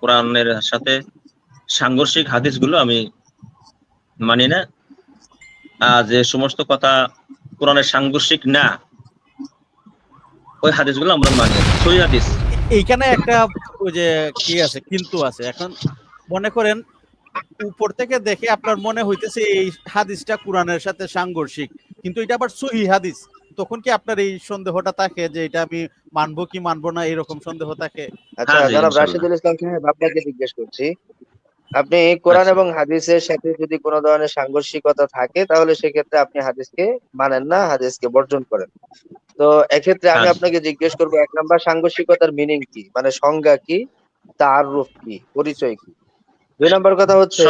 কোরআনের সাথে সাংঘর্ষিক হাদিসগুলো আমি মানি না। যে সমস্ত কথা কোরআনের সাংঘর্ষিক না, ওই হাদিসগুলো আমরা মানি। সই হাদিস। এইখানে একটা ওই যে কি আছে, কিন্তু আছে। এখন মনে করেন, উপর থেকে দেখে আপনার মনে হইতেছে এই হাদিসটা কোরআনের সাথে সাংঘর্ষিক, কিন্তু এটা আবার সহি হাদিস। তখন কি আপনার এই সন্দেহটা থাকে যে এটা আমি মানবো কি মানবো না এরকম সন্দেহ থাকে? আচ্ছা জনাব রাশিদুল ইসলাম সাহেব আপনাকে জিজ্ঞেস করছি আপনি কোরআন আচ্ছা। এবং হাদিসের সাথে যদি কোনো ধরনের সাংঘর্ষিকতা থাকে তাহলে সেক্ষেত্রে আপনি হাদিসকে মানেন না হাদিসকে বর্জন করেন। তো এক্ষেত্রে আমি আচ্ছা। আপনাকে জিজ্ঞেস করব এক নাম্বার সাংঘর্ষিকতার মিনিং কি? মানে সংজ্ঞা কি? তার রূপ কি? পরিচয় কি? দুই নাম্বার কথা হচ্ছে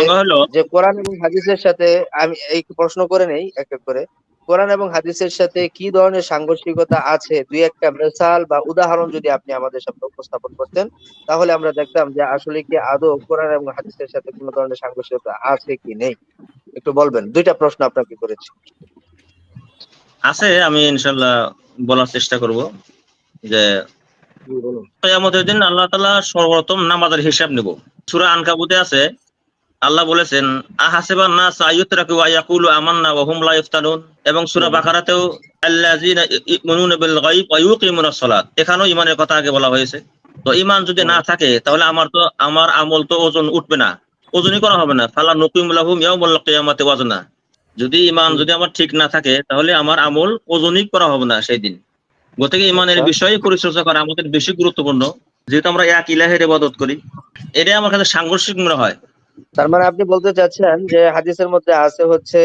যে কোরআন এবং হাদিসের সাথে আমি এই প্রশ্ন করে নেই এক এক করে। কোরআন এবং হাদিসের সাথে কি ধরনের সাংঘর্ষিকতা আছে? দুই একটা মেসাল বা উদাহরণ যদি আপনি আমাদের সামনে উপস্থাপন করতেন তাহলে আমরা দেখতাম যে আসলে কি আদৌ কোরআন এবং হাদিসের সাথে কোনো ধরনের সাংঘর্ষিকতা আছে কি নেই? একটু বলবেন দুইটা প্রশ্ন আপনাকে করেছি। আছে আমি ইনশাল্লাহ বলার চেষ্টা করব যে কিয়ামতের দিন আল্লাহ তাআলা সর্বপ্রথম নামাজের হিসাব নেব। সূরা আনকাবুতে আছে আল্লাহ বলেছেন আহাসিবান নাস আইয়ুতরাকু ওয়া ইয়াকুলু আমান্না ওয়া হুম লা ইফতানুন এবং সূরা বাকারাতেও আল্লাযিনা ইউমিনুনা বিল গায়ব ওয়া ইউকিমুনাস সালাত এখানেও ঈমানের কথা আগে বলা হয়েছে। তো ইমান যদি না থাকে তাহলে আমার তো আমার আমল তো ওজন উঠবে না। ওজনই করা হবে না। ফালা নুকিম লাহুম ইয়াউমাল কিয়ামাতি ওয়াজনা। যদি ইমান যদি আমার ঠিক না থাকে তাহলে আমার আমল ওজনই করা হবে না সেই দিন। গতিকে ইমানের আচ্ছা। বিষয়ে পরিচর্যা করা আমাদের বেশি গুরুত্বপূর্ণ। যেহেতু আমরা এক ইলাহের ইবাদত করি এটাই আমার কাছে সাংঘর্ষিক মনে হয়। তার মানে আপনি বলতে চাচ্ছেন যে হাদিসের মধ্যে আছে হচ্ছে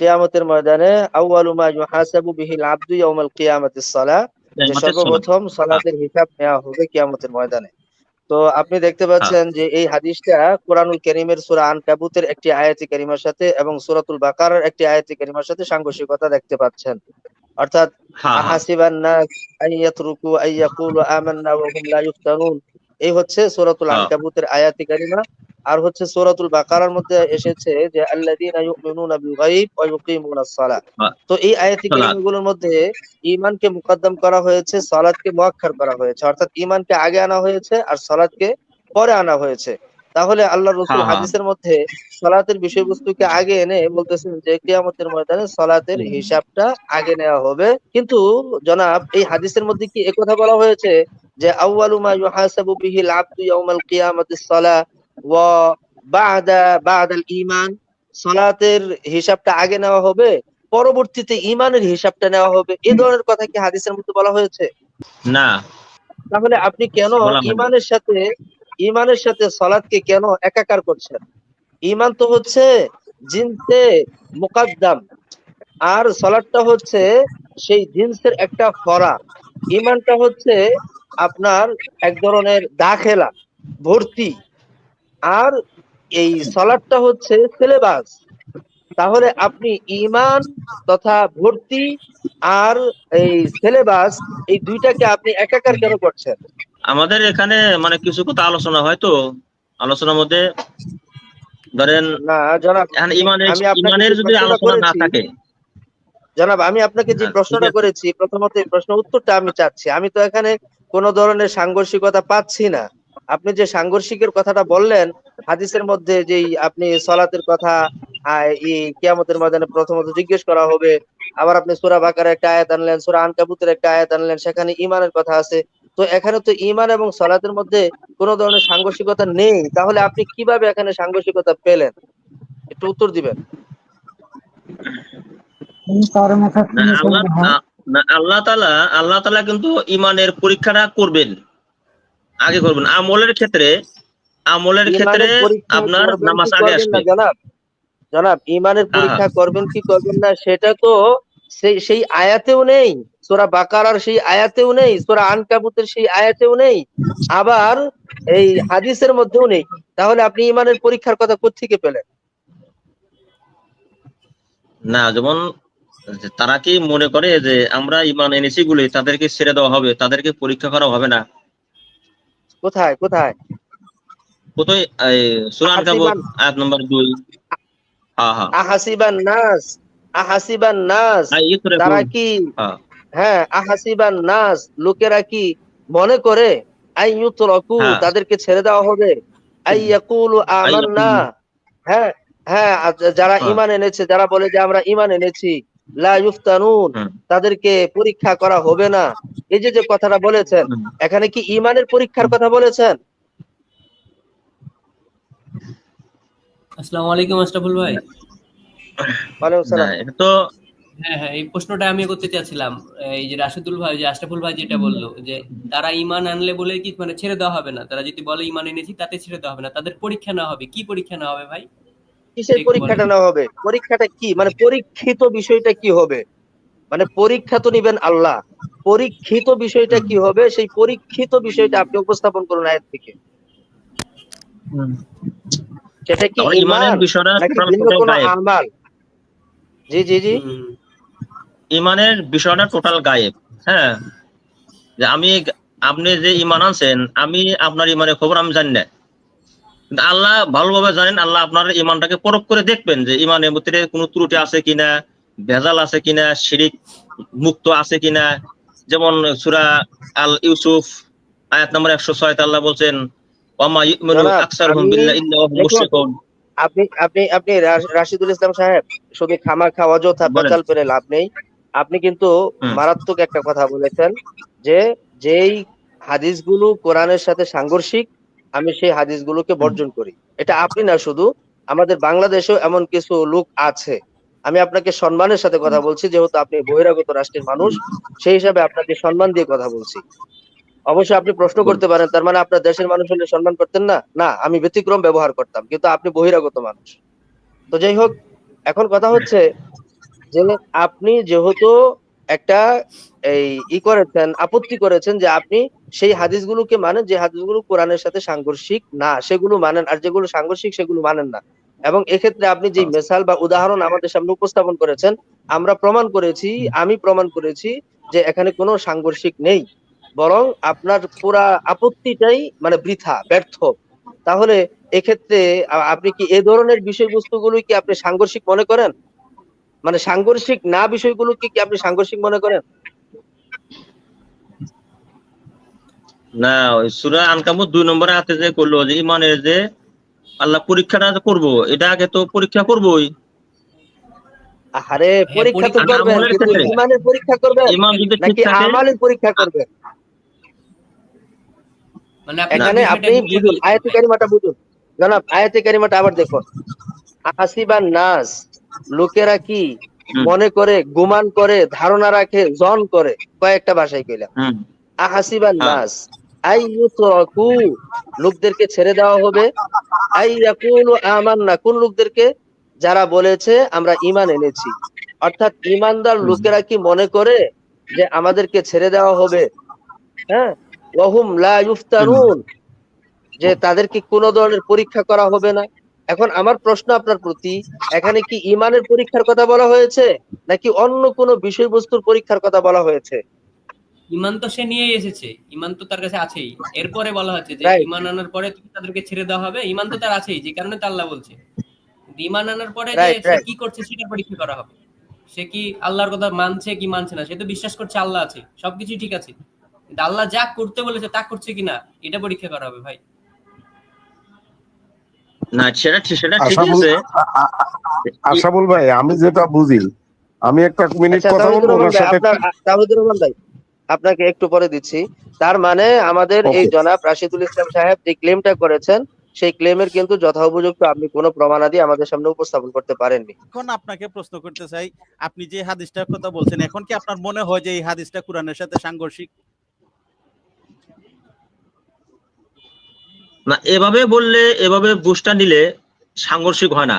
কিয়ামতের ময়দানে আউয়ালু মা ইউহাসাবু বিহিল আবদু ইয়াউমাল কিয়ামাতিস সালাহ যে সর্বপ্রথম সালাতের হিসাব নেওয়া হবে কিয়ামতের ময়দানে। তো আপনি দেখতে পাচ্ছেন যে এই হাদিসটা কোরআনুল কারীমের সূরা আনকাবুতের একটি আয়াতি কারিমার সাথে এবং সূরাতুল বাকারার একটি আয়াতি কারিমার সাথে সাংঘর্ষিকতা দেখতে পাচ্ছেন। অর্থাৎ হ্যাঁ হ্যাঁ। আহাসিবান নাস আন ইয়াতরুকু আমান্না ওয়া হুম লা ইফতানুন এই হচ্ছে সূরাতুল হ্যাঁ। আনকাবুতের আয়াতি কারিমা। আর হচ্ছে সূরাতুল বাকারার মধ্যে এসেছে যে আল্লাযীনা ইউমিনুনা বিল গায়ব ওয়া ইউকিমুনাস সালাহ। তো এই আয়াতি। কারিমাগুলোর মধ্যে ঈমানকে মুকদ্দম করা হয়েছে সালাতকে মুআক্খার করা হয়েছে অর্থাৎ ঈমানকে আগে আনা হয়েছে আর সালাতকে পরে আনা হয়েছে তাহলে আল্লাহ রাসূল হ্যাঁ। হাদিসের মধ্যে সালাতের বিষয়বস্তুকে আগে এনে বলতেছেন যে কিয়ামতের ময়দানে সালাতের হিসাবটা আগে নেওয়া হবে কিন্তু জনাব এই হাদিসের মধ্যে কি একথা বলা হয়েছে যে আউয়ালু মা ইউহাসাবু বিহিল আবদু ইয়াউমাল কিয়ামাতিস সালাহ ওয়া বাদা বাদাল ঈমান সালাতের হিসাবটা আগে নেওয়া হবে পরবর্তীতে ঈমানের হিসাবটা নেওয়া হবে। এই ধরনের কথা কি হাদিসের মধ্যে বলা হয়েছে? না। তাহলে আপনি কেন ইমানের সাথে ইমানের সাথে সালাদকে কেন একাকার করছেন? ইমান তো হচ্ছে জিনসে মুকাদ্দাম আর সালাদটা হচ্ছে সেই জিন্সের একটা ফরা। ইমানটা হচ্ছে আপনার এক ধরনের দাখেলা ভর্তি। আর এই সালাদটা হচ্ছে সিলেবাস তাহলে আপনি ইমান তথা ভর্তি আর এই সিলেবাস এই দুইটাকে আপনি একাকার কেন করছেন? আমাদের এখানে মানে কিছু কথা আলোচনা হয় তো। আলোচনার মধ্যে ধরেন না জনাব এখন ইমানের ইমানের যদি আলোচনা না থাকে। জনাব আমি আপনাকে যে হ্যাঁ, প্রশ্নটা করেছি প্রথমত এই প্রশ্ন উত্তরটা আমি চাচ্ছি। আমি তো এখানে কোন ধরনের সাংঘর্ষিকতা পাচ্ছি না। আপনি যে সাংঘর্ষিকের কথাটা বললেন, হাদিসের মধ্যে যেই আপনি সলাতের কথা কিয়ামতের ময়দানে প্রথমত জিজ্ঞেস করা হবে, আবার আপনি সূরা বাকার একটা আয়াত আনলেন, সূরা আনকাবুতের একটা আয়াত আনলেন, সেখানে ইমানের কথা আছে। তো এখানে তো ইমান এবং সলাতের মধ্যে কোনো ধরনের সাংঘর্ষিকতা নেই। তাহলে আপনি কীভাবে এখানে সাংঘর্ষিকতা পেলেন? একটু উত্তর দিবেন। আল্লাহ তালা আল্লাহ তালা কিন্তু ইমানের পরীক্ষাটা করবেন। আগে করবেন। আমলের ক্ষেত্রে আমলের ক্ষেত্রে আপনার নামাজ আগে আসবে। জনাব। জনাব ইমানের পরীক্ষা করবেন কি করবেন না সেটা তো সেই সেই আয়াতেও নেই। সূরা বাকারার সেই আয়াতেও নেই সূরা আনকাবুতের সেই আয়াতেও নেই। আবার এই হাদিসের মধ্যেও নেই। তাহলে আপনি ইমানের পরীক্ষার কথা কোত্থেকে পেলেন? না যেমন তারা কি মনে করে যে আমরা ইমান এনেছি গুলি তাদেরকে ছেড়ে দেওয়া হবে তাদেরকে পরীক্ষা করা হবে না? কোথায় কোথায়? কোথায়? এই সূরা আয়াত নম্বর দুই। হ্যাঁ হ্যাঁ। আহাসিবান নাস আহাসিবান নাস। হ্যাঁ, তারা কি? হ্যাঁ। হ্যাঁ আহাসিবান নাস। লোকেরা কি মনে করে? আইয়ুতরাকু হ্যাঁ। তাদেরকে ছেড়ে দেওয়া হবে? আমান্না। হ্যাঁ হ্যাঁ যারা ইমান ঈমান এনেছে যারা বলে যে আমরা ইমান এনেছি। তাদেরকে পরীক্ষা করা হবে না। এই যে যে কথাটা বলেছেন এখানে কি ঈমানের পরীক্ষার কথা বলেছেন? আসসালামু আলাইকুম আশরাফুল ভাই। সালাম। তো হ্যাঁ হ্যাঁ এই প্রশ্নটা আমি করতে চাচ্ছিলাম। এই যে রাশিদুল ভাই যে আশরাফুল ভাই যেটা বলল যে তারা ইমান আনলে বলে কি মানে ছেড়ে দেওয়া হবে না। তারা যদি বলে ইমান এনেছি তাতে ছেড়ে দেওয়া হবে না। তাদের পরীক্ষা না হবে। কি পরীক্ষা না হবে ভাই? কিসের পরীক্ষাটা বলেন। না হবে? পরীক্ষাটা কি? মানে পরীক্ষিত বিষয়টা কি হবে? মানে পরীক্ষা তো নিবেন আল্লাহ। পরীক্ষিত বিষয়টা কি হবে? সেই পরীক্ষিত বিষয়টা আপনি উপস্থাপন করুন আয়াত থেকে। সেটা কি ইমানের বিষয়টা টোটাল ভিন্ন টোটাল কোনো গায়েব? আমাল? জি জি জি। ইমানের বিষয়টা টোটাল গায়েব। হ্যাঁ। যে আমি আপনি যে ইমান আনছেন আমি আপনার ইমানের খবর আমি জানি না। কিন্তু আল্লাহ ভালোভাবে জানেন আল্লাহ আপনার ইমানটাকে পরখ করে দেখবেন যে ইমানের মধ্যে কোনো ত্রুটি আছে কিনা ভেজাল আছে কিনা শিরিক মুক্ত আছে কিনা। যেমন সুরা আল ইউসুফ আয়াত নম্বর একশো ছয় আল্লাহ বলছেন ওয়ামা ইউমিনু আকসারহুম আমি- ইল্লা হুম মুশরিকুন। আপনি আপনি আপনি রাশ- রাশিদুল ইসলাম সাহেব শুধু খামা খাওয়া অযথা বলেন। পেঁচাল পেরে লাভ নেই। আপনি কিন্তু মারাত্মক একটা কথা বলেছেন যে যেই হাদিসগুলো কোরআনের সাথে সাংঘর্ষিক আমি সেই হাদিসগুলোকে বর্জন করি। এটা আপনি না শুধু আমাদের বাংলাদেশেও এমন কিছু লোক আছে। আমি আপনাকে সম্মানের সাথে কথা বলছি যেহেতু আপনি বহিরাগত রাষ্ট্রের মানুষ সেই হিসাবে আপনাকে সম্মান দিয়ে কথা বলছি। অবশ্যই আপনি প্রশ্ন করতে পারেন তার মানে আপনার দেশের মানুষ হলে সম্মান করতেন না? না আমি ব্যতিক্রম ব্যবহার করতাম কিন্তু আপনি বহিরাগত মানুষ। তো যাই হোক এখন কথা হচ্ছে যে আপনি যেহেতু একটা এই ই করেছেন, আপত্তি করেছেন যে আপনি সেই হাদিসগুলোকে মানেন যে হাদিসগুলো কোরআনের সাথে সাংঘর্ষিক না, সেগুলো মানেন আর যেগুলো সাংঘর্ষিক সেগুলো মানেন না। এবং এক্ষেত্রে আপনি যে মেসাল বা উদাহরণ আমাদের সামনে উপস্থাপন করেছেন, আমরা প্রমাণ করেছি, আমি প্রমাণ করেছি যে এখানে কোনো সাংঘর্ষিক নেই। বরং আপনার পুরা আপত্তিটাই মানে বৃথা, ব্যর্থ। তাহলে এক্ষেত্রে আপনি কি এ ধরনের বিষয়বস্তুগুলো কি আপনি সাংঘর্ষিক মনে করেন? মানে সাংঘর্ষিক না বিষয়গুলোকে কি আপনি সাংঘর্ষিক মনে করেন? না ওই সুরা আনকামুত দুই নম্বরে হাতে যে করল যে ইমানের যে আল্লাহ পরীক্ষাটা করব এটা আগে তো পরীক্ষা করবোই। আরে পরীক্ষা তো করবেন কিন্তু ইমানের পরীক্ষা করবেন ইমান যদি ঠিক নাকি থাকে আমালের পরীক্ষা করবেন? মানে আপনি এখানে আপনি বুঝুন আয়াতে। কারিমাটা বুঝুন। জনাব আয়াতে কারিমাটা আবার দেখুন। হাসিবান নাস লোকেরা কি মনে করে গুমান করে ধারণা রাখে জন করে কয়েকটা ভাষায় কইলাম। আহাসিবান হ্যাঁ। নাস আই ইউতরাকু, লোকদেরকে ছেড়ে দেওয়া হবে। আই ইয়াকুলু আমান্না, কোন লোকদেরকে? যারা বলেছে, আমরা ঈমান এনেছি। অর্থাৎ ঈমানদার। লোকেরা কি মনে করে যে আমাদেরকে ছেড়ে দেওয়া হবে? হ্যাঁ? ওয়াহুম লা ইফতানুন যে তাদেরকে কোনো ধরনের পরীক্ষা করা হবে না। এখন আমার প্রশ্ন আপনার প্রতি, এখানে কি ঈমানের পরীক্ষার কথা বলা হয়েছে? নাকি অন্য কোনো বিষয়বস্তুর পরীক্ষার কথা বলা হয়েছে? ইমান তো সে নিয়েই এসেছে ইমান তো তার কাছে আছেই। এরপরে বলা হচ্ছে যে ইমান আনার পরে তুমি তাদেরকে ছেড়ে দেওয়া হবে ইমান তো তার আছেই যে কারণে তো আল্লাহ বলছে। ইমান আনার পরে যে সে কি করছে সেটা পরীক্ষা করা হবে। সে কি আল্লাহর কথা মানছে কি মানছে না সে তো বিশ্বাস করছে আল্লাহ আছে সবকিছু ঠিক আছে। আল্লাহ যা করতে বলেছে তা করছে কিনা এটা পরীক্ষা করা হবে ভাই। না সেটা ঠিক সেটা ঠিক আছে। আশাবুল ভাই আমি যেটা বুঝি আমি একটা মিনিট আচ্ছা কথা বলব ওনার ভাই সাথে আপনাকে একটু পরে দিচ্ছি। তার মানে আমাদের এই জনাব রাশিদুল ইসলাম সাহেব যে ক্লেমটা করেছেন সেই ক্লেমের কিন্তু যথোপযুক্ত আপনি কোনো প্রমাণাদি আমাদের সামনে উপস্থাপন করতে পারেননি। এখন আপনাকে প্রশ্ন করতে চাই আপনি যে হাদিসটার কথা বলছেন এখন কি আপনার মনে হয় যে এই হাদিসটা কোরআনের সাথে সাংঘর্ষিক? না এভাবে বললে এভাবে বুঝটা নিলে সাংঘর্ষিক হয় না।